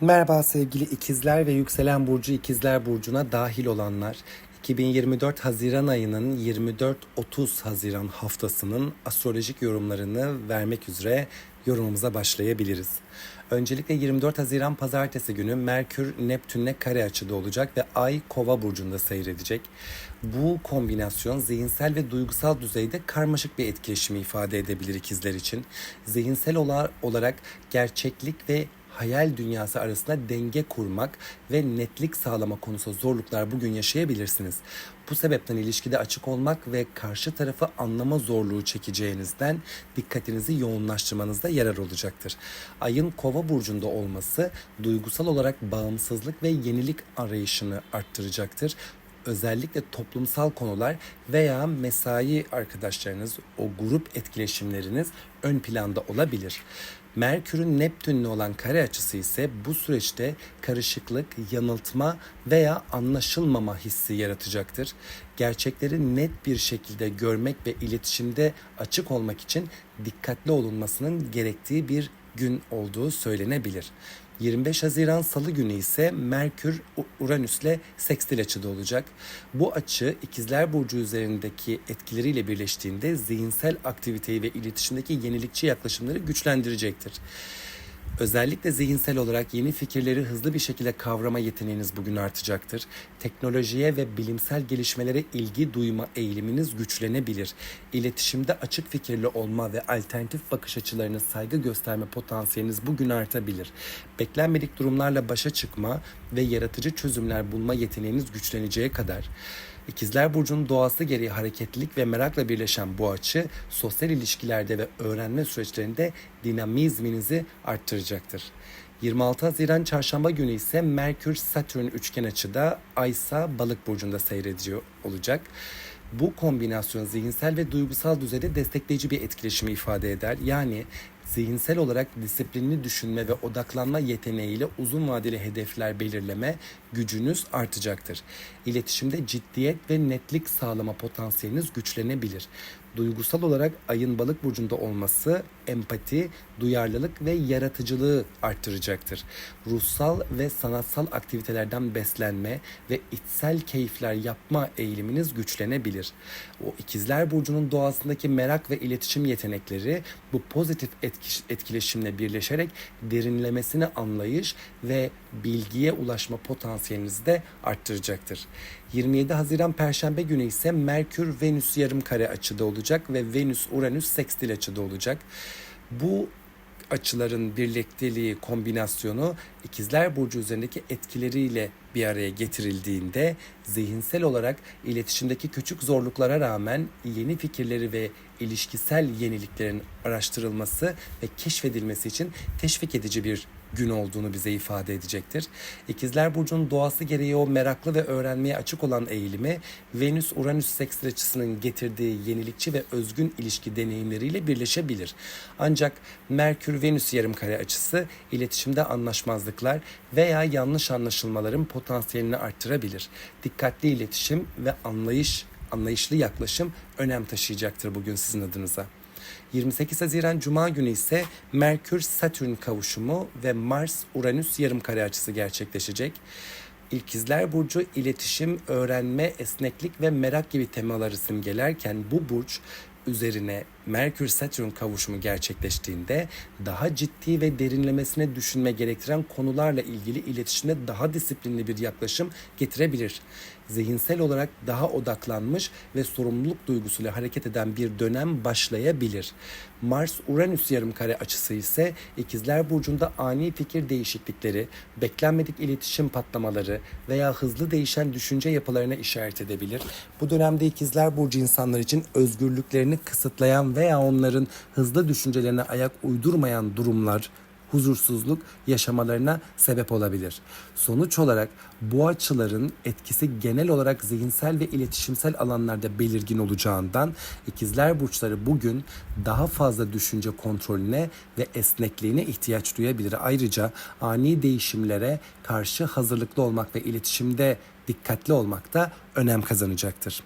Merhaba sevgili ikizler ve yükselen burcu ikizler burcuna dahil olanlar. 2024 Haziran ayının 24-30 Haziran haftasının astrolojik yorumlarını vermek üzere yorumumuza başlayabiliriz. Öncelikle 24 Haziran pazartesi günü Merkür Neptün'le kare açıda olacak ve Ay Kova burcunda seyredecek. Bu kombinasyon zihinsel ve duygusal düzeyde karmaşık bir etkileşimi ifade edebilir ikizler için. Zihinsel ola- olarak gerçeklik ve hayal dünyası arasında denge kurmak ve netlik sağlama konusunda zorluklar bugün yaşayabilirsiniz. Bu sebepten ilişkide açık olmak ve karşı tarafı anlama zorluğu çekeceğinizden dikkatinizi yoğunlaştırmanızda yarar olacaktır. Ayın kova burcunda olması duygusal olarak bağımsızlık ve yenilik arayışını arttıracaktır özellikle toplumsal konular veya mesai arkadaşlarınız, o grup etkileşimleriniz ön planda olabilir. Merkür'ün Neptün'le olan kare açısı ise bu süreçte karışıklık, yanıltma veya anlaşılmama hissi yaratacaktır. Gerçekleri net bir şekilde görmek ve iletişimde açık olmak için dikkatli olunmasının gerektiği bir gün olduğu söylenebilir. 25 Haziran Salı günü ise Merkür Uranüs'le sekstil açıda olacak. Bu açı ikizler burcu üzerindeki etkileriyle birleştiğinde zihinsel aktiviteyi ve iletişimdeki yenilikçi yaklaşımları güçlendirecektir. Özellikle zihinsel olarak yeni fikirleri hızlı bir şekilde kavrama yeteneğiniz bugün artacaktır. Teknolojiye ve bilimsel gelişmelere ilgi duyma eğiliminiz güçlenebilir. İletişimde açık fikirli olma ve alternatif bakış açılarına saygı gösterme potansiyeliniz bugün artabilir. Beklenmedik durumlarla başa çıkma ve yaratıcı çözümler bulma yeteneğiniz güçleneceğe kadar İkizler Burcu'nun doğası gereği hareketlilik ve merakla birleşen bu açı sosyal ilişkilerde ve öğrenme süreçlerinde dinamizminizi arttıracaktır. 26 Haziran Çarşamba günü ise Merkür Satürn üçgen açıda Aysa Balık burcunda seyrediyor olacak. Bu kombinasyon zihinsel ve duygusal düzeyde destekleyici bir etkileşimi ifade eder. Yani zihinsel olarak disiplinli düşünme ve odaklanma yeteneğiyle uzun vadeli hedefler belirleme gücünüz artacaktır. İletişimde ciddiyet ve netlik sağlama potansiyeliniz güçlenebilir. Duygusal olarak ayın balık burcunda olması empati, duyarlılık ve yaratıcılığı arttıracaktır. Ruhsal ve sanatsal aktivitelerden beslenme ve içsel keyifler yapma eğiliminiz güçlenebilir. O ikizler burcunun doğasındaki merak ve iletişim yetenekleri bu pozitif etki- etkileşimle birleşerek derinlemesine anlayış ve bilgiye ulaşma potansiyelinizi de arttıracaktır. 27 Haziran Perşembe günü ise Merkür Venüs yarım kare açıda olacak ve Venüs Uranüs sekstil açıda olacak. Bu açıların birlikteliği, kombinasyonu ikizler burcu üzerindeki etkileriyle bir araya getirildiğinde zihinsel olarak iletişimdeki küçük zorluklara rağmen yeni fikirleri ve ilişkisel yeniliklerin araştırılması ve keşfedilmesi için teşvik edici bir gün olduğunu bize ifade edecektir. İkizler Burcu'nun doğası gereği o meraklı ve öğrenmeye açık olan eğilimi Venüs-Uranüs sekstil açısının getirdiği yenilikçi ve özgün ilişki deneyimleriyle birleşebilir. Ancak Merkür-Venüs yarımkare açısı iletişimde anlaşmazlıklar veya yanlış anlaşılmaların potansiyelini arttırabilir. Dikkatli iletişim ve anlayış, anlayışlı yaklaşım önem taşıyacaktır bugün sizin adınıza. 28 Haziran Cuma günü ise Merkür Satürn kavuşumu ve Mars Uranüs yarımkare açısı gerçekleşecek. İkizler Burcu iletişim, öğrenme, esneklik ve merak gibi temaları simgelerken bu burç üzerine Merkür Satürn kavuşumu gerçekleştiğinde daha ciddi ve derinlemesine düşünme gerektiren konularla ilgili iletişimde daha disiplinli bir yaklaşım getirebilir. Zihinsel olarak daha odaklanmış ve sorumluluk duygusuyla hareket eden bir dönem başlayabilir. Mars Uranüs yarımkare açısı ise İkizler burcunda ani fikir değişiklikleri, beklenmedik iletişim patlamaları veya hızlı değişen düşünce yapılarına işaret edebilir. Bu dönemde İkizler burcu insanlar için özgürlüklerini kısıtlayan veya onların hızlı düşüncelerine ayak uydurmayan durumlar, huzursuzluk yaşamalarına sebep olabilir. Sonuç olarak bu açıların etkisi genel olarak zihinsel ve iletişimsel alanlarda belirgin olacağından ikizler burçları bugün daha fazla düşünce kontrolüne ve esnekliğine ihtiyaç duyabilir. Ayrıca ani değişimlere karşı hazırlıklı olmak ve iletişimde dikkatli olmak da önem kazanacaktır.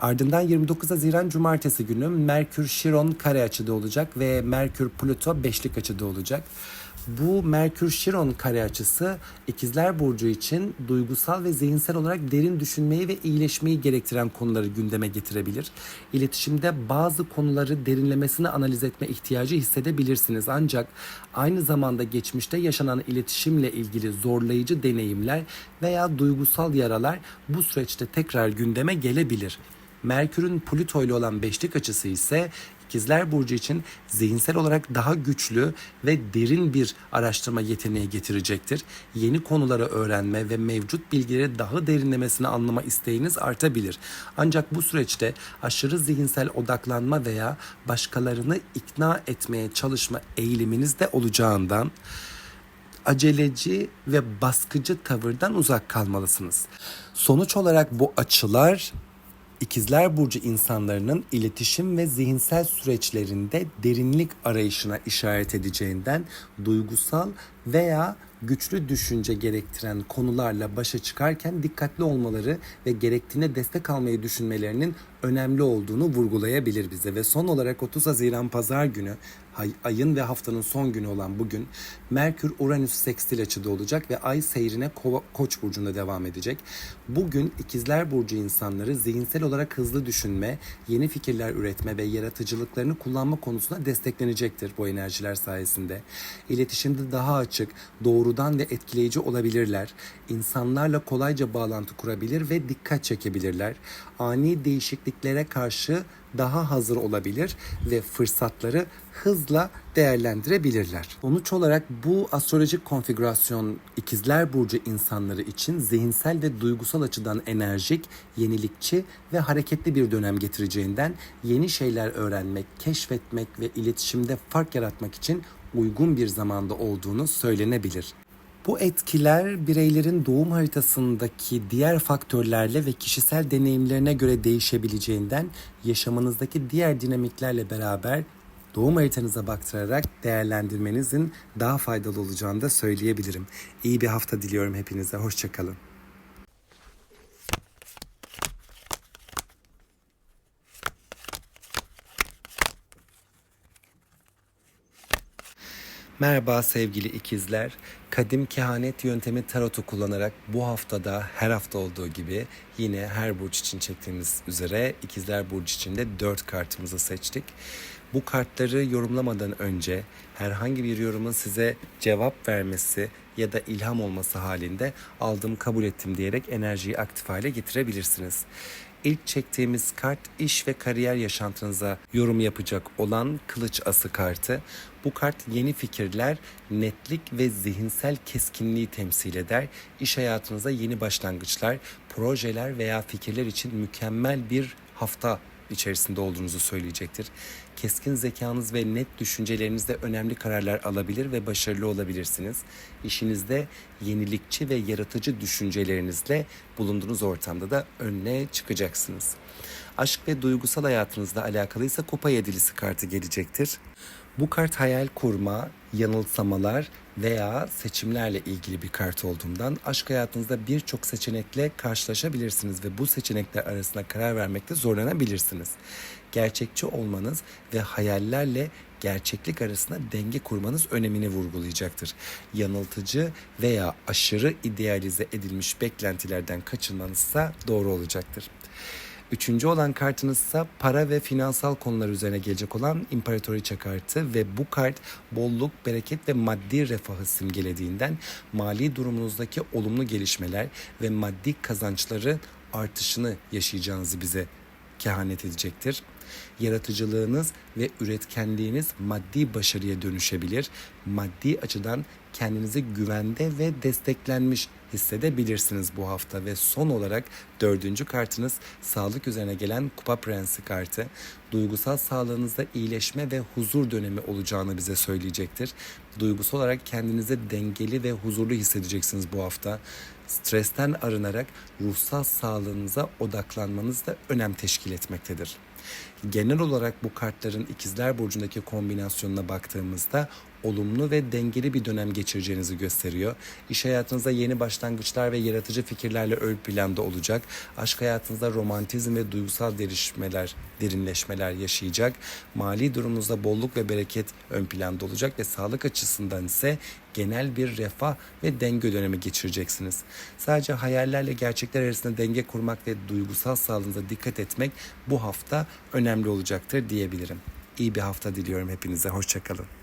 Ardından 29 Haziran Cumartesi günü Merkür Şiron kare açıda olacak ve Merkür Plüto beşlik açıda olacak. Bu Merkür Şiron kare açısı İkizler Burcu için duygusal ve zihinsel olarak derin düşünmeyi ve iyileşmeyi gerektiren konuları gündeme getirebilir. İletişimde bazı konuları derinlemesine analiz etme ihtiyacı hissedebilirsiniz. Ancak aynı zamanda geçmişte yaşanan iletişimle ilgili zorlayıcı deneyimler veya duygusal yaralar bu süreçte tekrar gündeme gelebilir. Merkür'ün Plüto ile olan beşlik açısı ise İkizler Burcu için zihinsel olarak daha güçlü ve derin bir araştırma yeteneği getirecektir. Yeni konuları öğrenme ve mevcut bilgileri daha derinlemesine anlama isteğiniz artabilir. Ancak bu süreçte aşırı zihinsel odaklanma veya başkalarını ikna etmeye çalışma eğiliminiz de olacağından aceleci ve baskıcı tavırdan uzak kalmalısınız. Sonuç olarak bu açılar İkizler Burcu insanlarının iletişim ve zihinsel süreçlerinde derinlik arayışına işaret edeceğinden duygusal veya güçlü düşünce gerektiren konularla başa çıkarken dikkatli olmaları ve gerektiğine destek almayı düşünmelerinin önemli olduğunu vurgulayabilir bize. Ve son olarak 30 Haziran Pazar günü ay- ayın ve haftanın son günü olan bugün Merkür Uranüs sekstil açıda olacak ve ay seyrine Kova- Koç burcunda devam edecek. Bugün İkizler Burcu insanları zihinsel olarak hızlı düşünme, yeni fikirler üretme ve yaratıcılıklarını kullanma konusunda desteklenecektir bu enerjiler sayesinde. İletişimde daha açık, doğrudan ve etkileyici olabilirler. İnsanlarla kolayca bağlantı kurabilir ve dikkat çekebilirler. Ani değişikliklere karşı daha hazır olabilir ve fırsatları hızla değerlendirebilirler. Sonuç olarak bu astrolojik konfigürasyon ikizler burcu insanları için zihinsel ve duygusal açıdan enerjik, yenilikçi ve hareketli bir dönem getireceğinden yeni şeyler öğrenmek, keşfetmek ve iletişimde fark yaratmak için uygun bir zamanda olduğunu söylenebilir. Bu etkiler bireylerin doğum haritasındaki diğer faktörlerle ve kişisel deneyimlerine göre değişebileceğinden yaşamınızdaki diğer dinamiklerle beraber doğum haritanıza baktırarak değerlendirmenizin daha faydalı olacağını da söyleyebilirim. İyi bir hafta diliyorum hepinize. Hoşçakalın. Merhaba sevgili ikizler. Kadim kehanet yöntemi tarotu kullanarak bu haftada her hafta olduğu gibi yine her burç için çektiğimiz üzere ikizler burcu için de 4 kartımızı seçtik. Bu kartları yorumlamadan önce herhangi bir yorumun size cevap vermesi ya da ilham olması halinde aldım kabul ettim diyerek enerjiyi aktif hale getirebilirsiniz. İlk çektiğimiz kart iş ve kariyer yaşantınıza yorum yapacak olan kılıç ası kartı. Bu kart yeni fikirler, netlik ve zihinsel keskinliği temsil eder. İş hayatınıza yeni başlangıçlar, projeler veya fikirler için mükemmel bir hafta içerisinde olduğunuzu söyleyecektir. Keskin zekanız ve net düşüncelerinizle önemli kararlar alabilir ve başarılı olabilirsiniz. İşinizde yenilikçi ve yaratıcı düşüncelerinizle bulunduğunuz ortamda da önüne çıkacaksınız. Aşk ve duygusal hayatınızla alakalıysa kupa yedilisi kartı gelecektir. Bu kart hayal kurma, yanılsamalar veya seçimlerle ilgili bir kart olduğundan aşk hayatınızda birçok seçenekle karşılaşabilirsiniz ve bu seçenekler arasında karar vermekte zorlanabilirsiniz. Gerçekçi olmanız ve hayallerle gerçeklik arasında denge kurmanız önemini vurgulayacaktır. Yanıltıcı veya aşırı idealize edilmiş beklentilerden kaçınmanızsa doğru olacaktır. Üçüncü olan kartınız ise para ve finansal konular üzerine gelecek olan İmparatoriçe kartı ve bu kart bolluk, bereket ve maddi refahı simgelediğinden mali durumunuzdaki olumlu gelişmeler ve maddi kazançları artışını yaşayacağınızı bize kehanet edecektir. Yaratıcılığınız ve üretkenliğiniz maddi başarıya dönüşebilir. Maddi açıdan kendinizi güvende ve desteklenmiş hissedebilirsiniz bu hafta ve son olarak dördüncü kartınız sağlık üzerine gelen Kupa Prensi kartı. Duygusal sağlığınızda iyileşme ve huzur dönemi olacağını bize söyleyecektir. Duygusal olarak kendinizi dengeli ve huzurlu hissedeceksiniz bu hafta. Stresten arınarak ruhsal sağlığınıza odaklanmanız da önem teşkil etmektedir. Genel olarak bu kartların ikizler burcundaki kombinasyonuna baktığımızda olumlu ve dengeli bir dönem geçireceğinizi gösteriyor. İş hayatınızda yeni başlangıçlar ve yaratıcı fikirlerle ön planda olacak. Aşk hayatınızda romantizm ve duygusal derişmeler, derinleşmeler yaşayacak. Mali durumunuzda bolluk ve bereket ön planda olacak ve sağlık açısından ise genel bir refah ve denge dönemi geçireceksiniz. Sadece hayallerle gerçekler arasında denge kurmak ve duygusal sağlığınıza dikkat etmek bu hafta önemli olacaktır diyebilirim. İyi bir hafta diliyorum hepinize. Hoşçakalın.